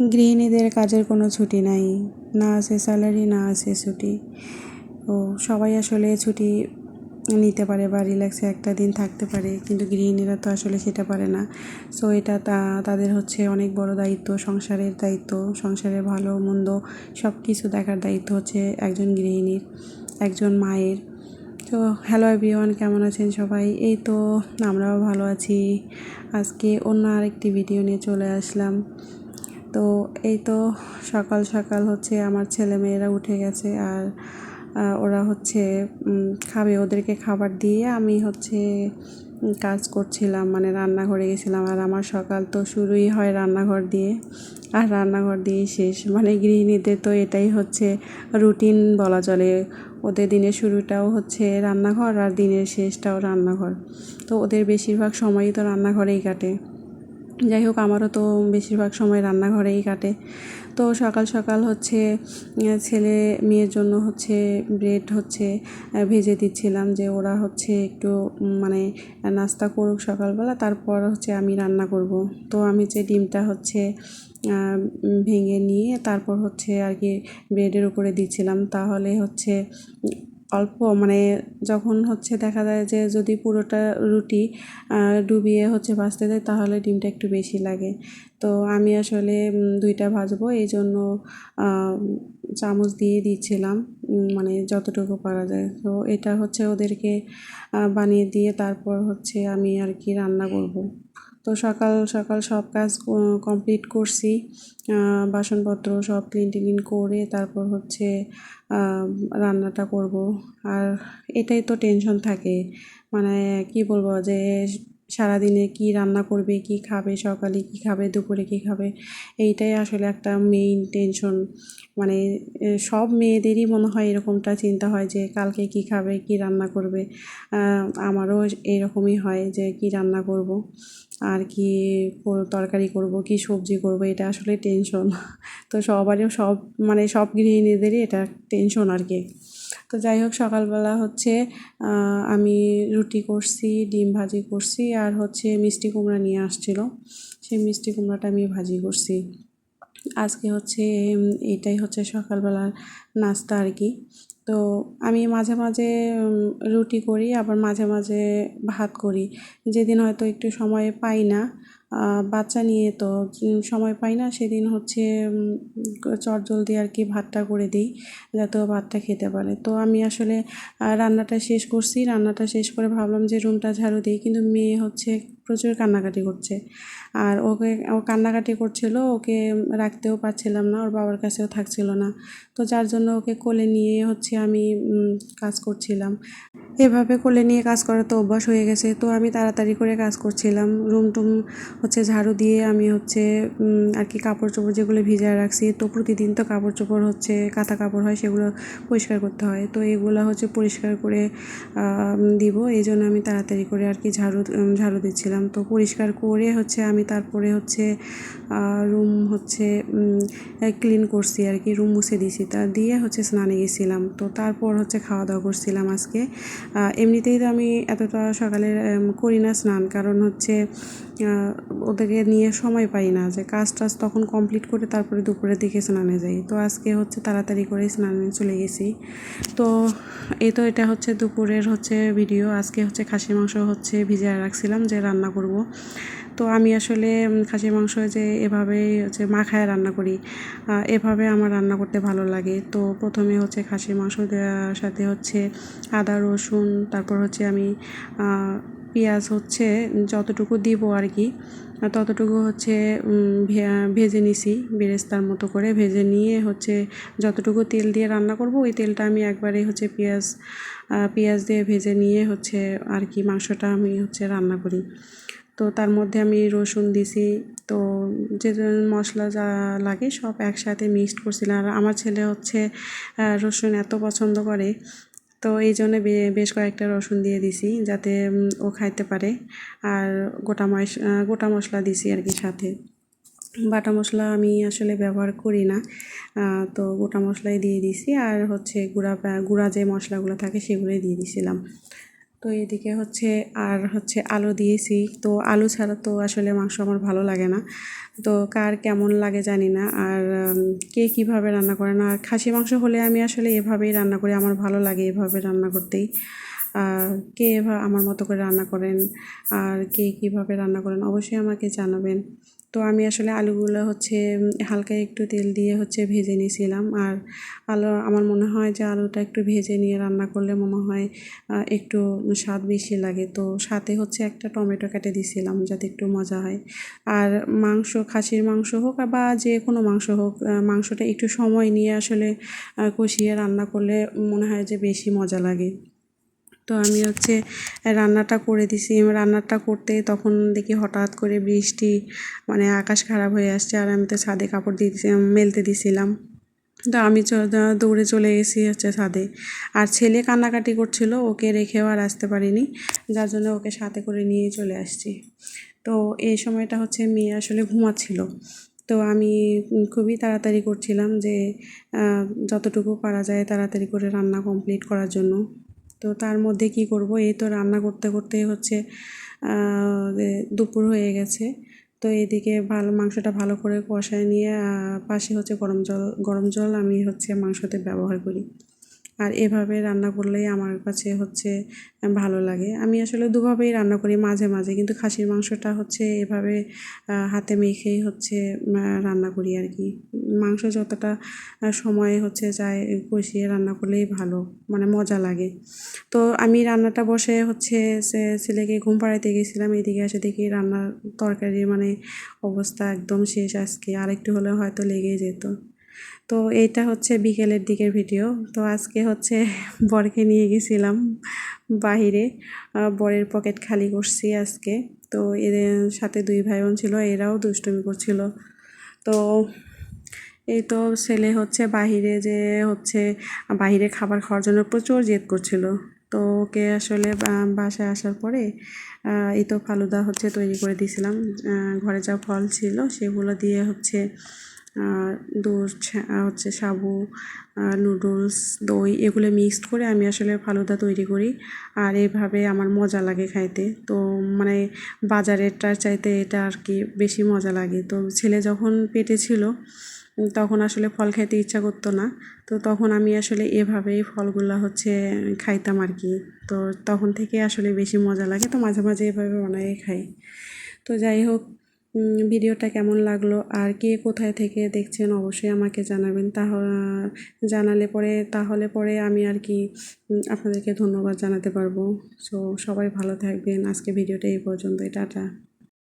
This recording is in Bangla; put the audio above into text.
গৃহিণীদের কাজের কোনো ছুটি নাই। না আছে স্যালারি, না আছে ছুটি। ও, সবাই আসলে ছুটি নিতে পারে বা রিল্যাক্সে একটা দিন থাকতে পারে, কিন্তু গৃহিণীরা তো আসলে সেটা পারে না। সো, এটা তা, তাদের হচ্ছে অনেক বড় দায়িত্ব, সংসারের দায়িত্ব সংসারের ভালো, মন্দ সব কিছু দেখার দায়িত্ব হচ্ছে একজন গৃহিণীর, একজন মায়ের। তো, হ্যালো এভরিওয়ান, কেমন আছেন সবাই? এই তো, আমরাও ভালো আছি। আজকে অন্য আরেকটি ভিডিও নিয়ে চলে আসলাম। তো এই তো সকাল সকাল হচ্ছে আমার ছেলে মেয়েরা উঠে গেছে আর ওরা হচ্ছে খাবে। ওদেরকে খাবার দিয়ে আমি হচ্ছে কাজ করছিলাম মানে রান্নাঘরে গেছিলাম। আর আমার সকাল তো শুরুই হয় রান্নাঘর দিয়ে। আর রান্নাঘর দিয়েই শেষ। মানে গৃহিণীদের তো এটাই হচ্ছে রুটিন বলা চলে। ওদের দিনের শুরুটাও হচ্ছে রান্নাঘর আর দিনের শেষটাও রান্নাঘর। তো ওদের বেশিরভাগ সময়ই তো রান্নাঘরেই কাটে। যাই হোক, আমারও তো বেশিরভাগ সময় রান্নাঘরেই কাটে। তো সকাল সকাল হচ্ছে ছেলে মেয়ের জন্য হচ্ছে ব্রেড হচ্ছে ভেজে দিচ্ছিলাম যে ওরা হচ্ছে একটু মানে নাস্তা করুক সকালবেলা, তারপর হচ্ছে আমি রান্না করব। তো আমি যে ডিমটা হচ্ছে ভেঙে নিয়ে তারপর হচ্ছে আর কি ব্রেডের উপরে দিচ্ছিলাম, তাহলে হচ্ছে অল্প মানে যখন হচ্ছে দেখা যায় যে যদি পুরোটা রুটি ডুবিয়ে হচ্ছে ভাজতে দেয়, তাহলে ডিমটা একটু বেশি লাগে। তো আমি আসলে দুইটা ভাজবো, এই জন্য চামচ দিয়ে দিচ্ছিলাম মানে যতটুকু পারা যায়। তো এটা হচ্ছে ওদেরকে বানিয়ে দিয়ে তারপর হচ্ছে আমি আর কি রান্না করব। তো সকাল সকাল সব কাজ কমপ্লিট করছি। বাসনপত্র সব ক্লিন টিলিন করে তারপর হচ্ছে রান্নাটা করব। আর এটাই তো টেনশন থাকে। মানে কি বলব যে সারাদিনে কি রান্না করবে, কি খাবে, সকালে কি খাবে, দুপুরে কি খাবে, এইটাই আসলে একটা মেইন টেনশন মানে সব মেয়েদেরই মনে হয় এরকমটা চিন্তা হয় যে কালকে কি খাবে, কি রান্না করবে। আমারও এরকমই হয় যে কি রান্না করব, আর কি তরকারি করব, কি সবজি করব, এটা আসলে টেনশন তো সবারই সব মানে সব গৃহিণীদেরই এটা টেনশন আর কি। তো যাই হোক, সকালবেলা হচ্ছে আমি রুটি করছি, ডিম ভাজি করছি, আর হচ্ছে মিষ্টি কুমড়া নিয়ে আসছিল। সেই মিষ্টি কুমড়াটা আমি ভাজি করছি। আজকে হচ্ছে এটাই হচ্ছে সকালবেলার নাস্তা আর কি। তো আমি মাঝে মাঝে রুটি করি, আবার মাঝে মাঝে ভাত করি। যেদিন হয়তো একটু সময় পাই না বাচ্চা নিয়ে তো সময় পাই না। সেদিন হচ্ছে চটজলদি আর কি ভাতটা করে দিই, যাতে ও ভাতটা খেতে পারে। তো আমি আসলে রান্নাটা শেষ করছি। রান্নাটা শেষ করে ভাবলাম যে রুমটা ঝাড়ু দিই, কিন্তু মেয়ে হচ্ছে প্রচুর কান্নাকাটি করছে। আর ওকে, ও কান্নাকাটি করছিল, ওকে রাখতেও পারছিলাম না, ওর বাবার কাছেও থাকছিল না। তো যার জন্য ওকে কোলে নিয়ে হচ্ছে আমি কাজ করছিলাম। এভাবে কোলে নিয়ে কাজ করা তো অভ্যাস হয়ে গেছে। তো আমি তাড়াতাড়ি করে কাজ করছিলাম। রুম টুম হচ্ছে ঝাড়ু দিয়ে আমি হচ্ছে আর কি কাপড় চোপড় যেগুলো ভিজায় রাখছি, তো প্রতিদিন তো কাপড় চোপড় হচ্ছে, কাঁথা কাপড় হয় সেগুলো পরিষ্কার করতে হয়। তো এগুলো হচ্ছে পরিষ্কার করে দিব। এই জন্য আমি তাড়াতাড়ি করে আর কি ঝাড়ু ঝাড়ু দিচ্ছিলাম। তো পরিষ্কার করে হচ্ছে আমি তারপরে হচ্ছে রুম হচ্ছে ক্লিন করছি আর কি। রুম মুছে দিয়েছি। তা দিয়ে হচ্ছে স্নানে গেছিলাম। তো তারপর হচ্ছে খাওয়া দাওয়া করছিলাম আজকে। এমনিতেই তো আমি এতটা সকালে করি না স্নান। কারণ হচ্ছে ওদেরকে নিয়ে সময় পাই না যে কাজ টাজ তখন কমপ্লিট করে তারপরে দুপুরের দিকে স্নানে যাই। তো আজকে হচ্ছে তাড়াতাড়ি করে স্নানে চলে গেছি। তো এই তো এটা হচ্ছে দুপুরের হচ্ছে ভিডিও আজকে হচ্ছে খাসি মাংস হচ্ছে ভিজিয়ে রাখছিলাম যে রান্না করব। তো আমি আসলে খাসির মাংস যে এভাবেই হচ্ছে মাখায় রান্না করি এভাবে আমার রান্না করতে ভালো লাগে। তো প্রথমে হচ্ছে খাসির মাংস দেওয়ার সাথে হচ্ছে আদা, রসুন, তারপর হচ্ছে আমি পেঁয়াজ হচ্ছে যতটুকু দিব আর কি ততটুকু হচ্ছে ভেজে নিছি, বেরেস্তার মতো করে ভেজে নিয়ে হচ্ছে যতটুকু তেল দিয়ে রান্না করব, ওই তেলটা আমি একবারে হচ্ছে পেঁয়াজ পেঁয়াজ দিয়ে ভেজে নিয়ে হচ্ছে আর কি মাংসটা আমি হচ্ছে রান্না করি। তো তার মধ্যে আমি রসুন দিছি। তো যে মশলা যা লাগে সব একসাথে মিক্সড করছিলাম। আর আমার ছেলে হচ্ছে রসুন এত পছন্দ করে। তো এই জন্য বেশ কয়েকটা রসুন দিয়ে দিছি যাতে ও খাইতে পারে। আর গোটা মশ গোটা মশলা দিছি আর কি সাথে। বাটা মশলা আমি আসলে ব্যবহার করি না। তো গোটা মশলাই দিয়ে দিছি। আর হচ্ছে গুঁড়া গুঁড়া যে মশলাগুলো থাকে সেগুলোই দিয়ে দিছিলাম। তো এদিকে হচ্ছে আর হচ্ছে আলু দিয়েছি। তো আলু ছাড়া তো আসলে মাংস আমার ভালো লাগে না। তো কার কেমন লাগে জানি না। আর কে কীভাবে রান্না করেন আর খাসি মাংস হলে আমি আসলে এভাবেই রান্না করি। আমার ভালো লাগে এভাবে রান্না করতেই। কে আমার মতো করে রান্না করেন? আর কে কীভাবে রান্না করেন? অবশ্যই আমাকে জানাবেন। তো আমি আসলে আলুগুলো হচ্ছে হালকা একটু তেল দিয়ে হচ্ছে ভেজে নিয়েছিলাম। আর আলু, আমার মনে হয় যে আলুটা একটু ভেজে নিয়ে রান্না করলে মনে হয় একটু স্বাদ বেশি লাগে। তো সাথে হচ্ছে একটা টমেটো কেটে দিয়েছিলাম যাতে একটু মজা হয়। আর মাংস, খাসির মাংস হোক বা যে কোনো মাংস হোক মাংসটা একটু সময় নিয়ে আসলে কষিয়ে রান্না করলে মনে হয় যে বেশি মজা লাগে। তো আমি হচ্ছে রান্নাটা করে দিছি। রান্নাটা করতে তখন দেখি হঠাৎ করে বৃষ্টি মানে আকাশ খারাপ হয়ে আসছে আর আমি তো ছাদে কাপড় দিয়ে মেলতে দিছিলাম। তো আমি দৌড়ে চলে গেছি হচ্ছে ছাদে। আর ছেলে কান্নাকাটি করছিল, ওকে রেখেও আর আসতে পারিনি, যার জন্য ওকে সাথে করে নিয়ে চলে আসছি। তো এই সময়টা হচ্ছে মেয়ে আসলে ঘুমাচ্ছিল। তো আমি খুবই তাড়াতাড়ি করছিলাম যে যতটুকু পারা যায় তাড়াতাড়ি করে রান্না কমপ্লিট করার জন্য। তো তার মধ্যে কি করব? এই তো রান্না করতে করতে হচ্ছে দুপুর হয়ে গেছে। তো এদিকে ভালো, মাংসটা ভালো করে কষায় নিয়ে পাশে হচ্ছে গরম জল গরম জল আমি হচ্ছে মাংসতে ব্যবহার করি। আর এভাবে রান্না করলেই আমার কাছে হচ্ছে ভালো লাগে। আমি আসলে দুভাবেই রান্না করি মাঝে মাঝে। কিন্তু খাসির মাংসটা হচ্ছে এভাবে হাতে মেখেই হচ্ছে রান্না করি আর কি মাংস যতটা সময় হচ্ছে যায় কষিয়ে রান্না করলেই ভালো মানে মজা লাগে। তো আমি রান্নাটা বসে হচ্ছে ছেলেকে ঘুম পাড়াইতে গেছিলাম, এদিকে এসে দেখি রান্নার তরকারির মানে অবস্থা একদম শেষ আজকে। আর একটু হলে হয়তো লেগেই যেত। তো এইটা হচ্ছে বিকেলের দিকের ভিডিও। তো আজকে হচ্ছে বরকে নিয়ে গেছিলাম বাহিরে বরের পকেট খালি করছি আজকে। তো এদের সাথে দুই ভাই বোন ছিল, এরাও দুষ্টুমি করছিল। তো এই তো ছেলে হচ্ছে বাহিরে যে হচ্ছে বাহিরে খাবার খাওয়ার জন্য প্রচুর জেদ করছিল। তো ওকে আসলে বাসায় আসার পরে এই তো ফালুদা হচ্ছে তৈরি করে দিয়েছিলাম। ঘরে যা ফল ছিল সেগুলো দিয়ে হচ্ছে দুধ হচ্ছে সাবু নুডলস, দই এগুলো মিক্সড করে আমি আসলে ফালুদা তৈরি করি। আর এভাবে আমার মজা লাগে খাইতে। তো মানে বাজারেরটার চাইতে এটা আর কি বেশি মজা লাগে। তো ছেলে যখন পেটে ছিল তখন আসলে ফল খাইতে ইচ্ছা করতো না। তো তখন আমি আসলে এভাবেই ফলগুলো হচ্ছে খাইতাম আর কি। তো তখন থেকে আসলে বেশি মজা লাগে। তো মাঝে মাঝে এভাবে বানাই খাই। তো যাই হোক ভিডিওটা কেমন লাগল? আর কে কোথায় থেকে দেখছেন অবশ্যই আমাকে জানাবেন। তাহলে জানালে পরে, তাহলে পরে আমি আর কি আপনাদেরকে ধন্যবাদ জানাতে পারব। সো সবাই ভালো থাকবেন। আজকে ভিডিওটা এই পর্যন্তই। টাটা।